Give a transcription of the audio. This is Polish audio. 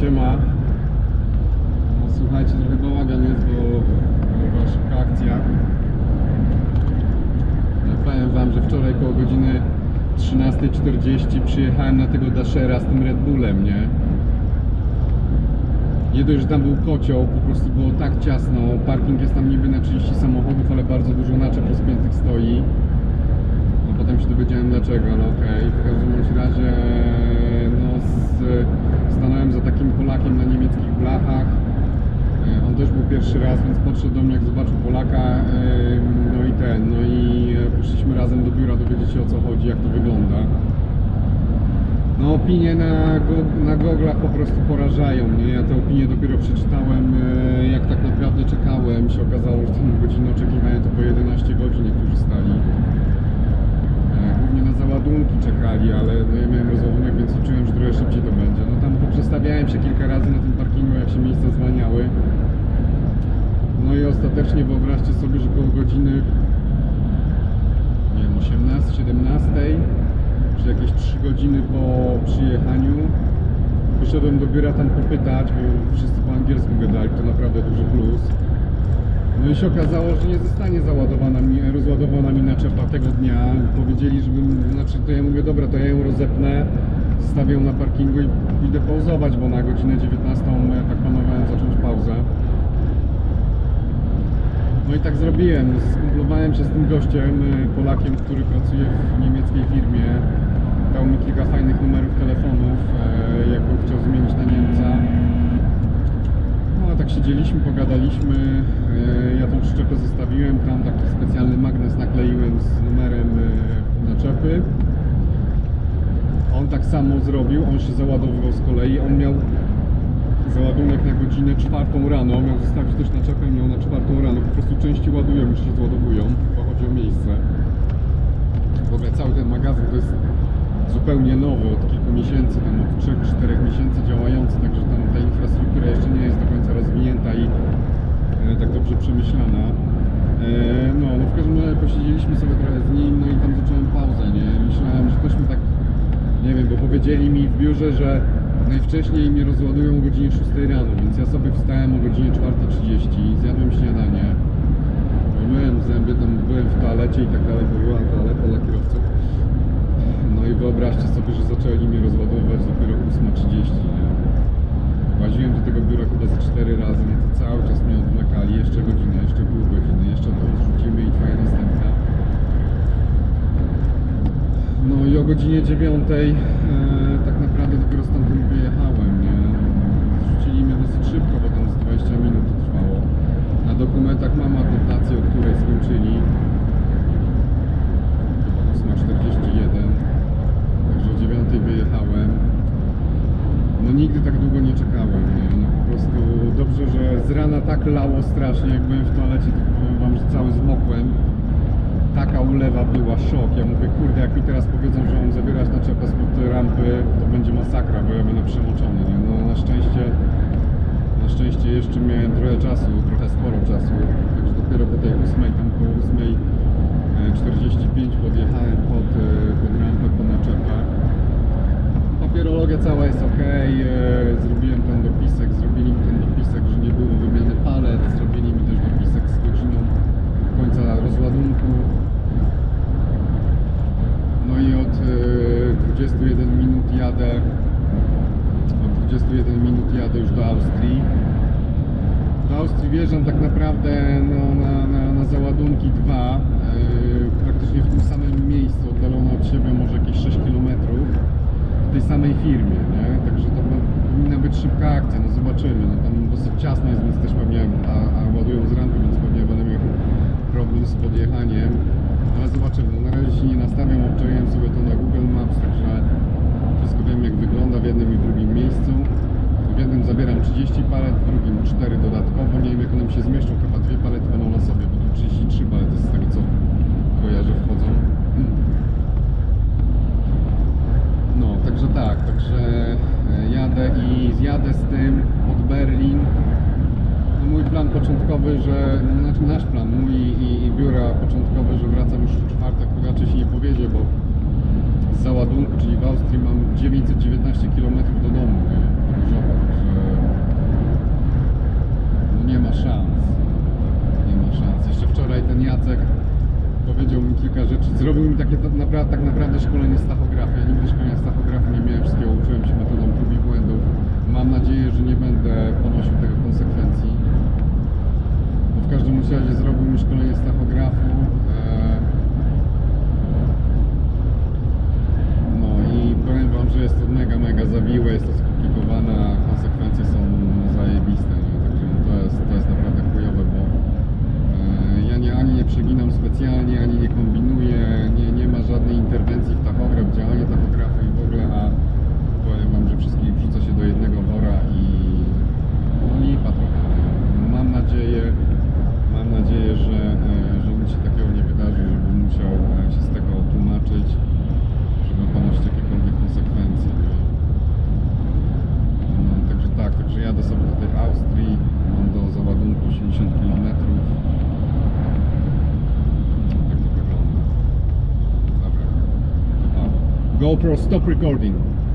siema. No, słuchajcie, trochę bałagan jest, bo była szybka akcja. Powiem wam, że wczoraj koło godziny 13.40 przyjechałem na tego Dashera z tym Red Bullem, nie? Nie dość, że tam był kocioł, po prostu było tak ciasno, parking jest tam niby na 30 samochodów, ale bardzo dużo naczep rozpiętych stoi. No potem się dowiedziałem dlaczego, no okej. W każdym razie no z, stanąłem za takim Polakiem na niemieckich blachach. E, On też był pierwszy raz, więc podszedł do mnie jak zobaczył Polaka. No i ten, no i e, poszliśmy razem do biura dowiedzieć się o co chodzi, jak to wygląda. No opinie na, go, na goglach po prostu porażają mnie. Ja te opinie dopiero przeczytałem, e, jak tak naprawdę czekałem. się okazało, że ten godzinę oczekiwania to po 11 godzin niektórzy stali. Głównie na załadunki czekali, ale no ja miałem rozładunek, więc liczyłem, że trochę szybciej poprzestawiałem się kilka razy na tym parkingu, jak się miejsca zwalniały. No i ostatecznie wyobraźcie sobie, że koło godziny nie wiem, 18, 17, czy jakieś 3 godziny po przyjechaniu poszedłem do biura tam popytać, bo wszyscy po angielsku gadali, to naprawdę duży plus. No i się okazało, że nie zostanie załadowana mi, rozładowana mi naczepa tego dnia. Powiedzieli, żebym, znaczy to ja mówię, dobra, to ja ją rozepnę, zostawię ją na parkingu i idę pauzować, bo na godzinę 19 ja tak planowałem zacząć pauzę. No i tak zrobiłem. Skumplowałem się z tym gościem, y, Polakiem, który pracuje w niemieckiej firmie. Dał mi kilka fajnych numerów telefonów, e, jakbym chciał zmienić na Niemca. No a tak siedzieliśmy, pogadaliśmy. e, Ja tą przyczepę zostawiłem, tam taki specjalny magnes nakleiłem z numerem e, naczepy. On tak samo zrobił, on się załadowywał z kolei, on miał załadunek na godzinę czwartą rano, miał zostawić też naczepę, miał na czwartą rano, po prostu części ładują, już się zładowują, bo chodzi o miejsce. W ogóle cały ten magazyn to jest zupełnie nowy, od kilku miesięcy, tam od 3-4 miesięcy działający, także tam ta infrastruktura jeszcze nie jest do końca rozwinięta i e, tak dobrze przemyślana. E, no, no w każdym razie posiedzieliśmy sobie trochę z nim, no i tam zacząłem pauzę, nie? Myślałem, że ktoś mi tak, nie wiem, bo powiedzieli mi w biurze, że najwcześniej mnie rozładują o godzinie 6 rano, więc ja sobie wstałem o godzinie 4.30, zjadłem śniadanie, myłem zęby, tam byłem w toalecie i tak dalej, bo była toaleta dla kierowców. No i wyobraźcie sobie, że zaczęli mnie rozładowywać dopiero 8.30, nie? Łaziłem do tego biura chyba ze 4 razy, no to cały czas mnie odwlekali, jeszcze godzinę, jeszcze pół godziny, jeszcze to zrzucimy i twoja następna. No i o godzinie 9 e, tak naprawdę dopiero stamtąd wyjechałem, nie? Zrzucili mnie dosyć szybko, bo tam z 20 minut to trwało. Na dokumentach mam adnotację, o której skończyli. Chyba 8.41. Także o 9 wyjechałem. No nigdy tak długo nie czekałem, nie? No po prostu dobrze, że z rana tak lało strasznie, jak byłem w toalecie, to powiem wam, że cały zmokłem. Taka ulewa była, szok. Ja mówię, kurde, jak mi teraz powiedzą, że mam zabierać naczepę spod rampy, to będzie masakra, bo ja będę przemoczony, nie? No na szczęście, na szczęście jeszcze miałem trochę czasu, trochę sporo czasu, także dopiero po tej ósmej, tam po ósmej e, 45 podjechałem pod, e, pod rampę, po naczepę. Papierologia cała jest ok, zrobiłem ten dopisek, zrobili mi ten dopisek, że nie było wymiany palet, zrobili mi też dopisek z godziną końca rozładunku. No i od e, 21 minut jadę, od 21 minut jadę już do Austrii. Do Austrii wjeżdżam tak naprawdę no, na, na, na załadunki dwa, e, praktycznie w tym samym miejscu, oddalone od siebie może jakieś 6 km w tej samej firmie, nie? Także to powinna być szybka akcja, no zobaczymy. No, tam dosyć ciasno jest, więc też pewnie, a, a ładują z rampy, więc pewnie będę miał problem z podjechaniem. Ale zobaczymy, no, na razie się nie nastawiam, obczaiłem sobie to na Google Maps, także wszystko wiem jak wygląda w jednym i w drugim miejscu. W jednym zabieram 30 palet, w drugim 4 dodatkowo. Nie wiem jak one mi się zmieszczą, chyba dwie palety będą na sobie, bo tu 33 palety z tego co kojarzę wchodzą. No, także tak, także e, jadę i zjadę z tym pod Berlin. No, mój plan początkowy, że, znaczy nasz plan, mój i, i biura początkowe, że wracam już w czwartek, raczej się nie powiedzie, bo z załadunku, czyli w Austrii mam 919 km do domu, nie? Różowo, także kilka rzeczy. Zrobił mi takie tak naprawdę, szkolenie z tachografii. Ja nigdy szkolenia z tachografii nie miałem, wszystkiego uczyłem się metodą prób i błędów. Mam nadzieję, że nie będę ponosił tego konsekwencji. Bo w każdym razie zrobił mi szkolenie z tachografu. E, No i powiem Wam, że jest to mega, mega zawiłe, jest to skomplikowane, a konsekwencje są zajebiste, nie? Także no to, jest, to jest naprawdę chujowe, bo e, ja nie, ani nie przeginam specjalnie, ani nie kombinuję, nie, nie ma żadnej interwencji w tachograf, w działanie tachografu i w ogóle, a powiem Wam, że wszystkich wrzuca się do jednego wora i no lipa trochę. Mam nadzieję, mam nadzieję, że, e, że nic się takiego nie wydarzy, żebym musiał e, się z tego tłumaczyć, żeby ponosić jakiekolwiek konsekwencje. Nie? No, także tak, także jadę sobie do tej Austrii, mam do załadunku 80 km. Tak to wygląda. Dobra. A, GoPro stop recording.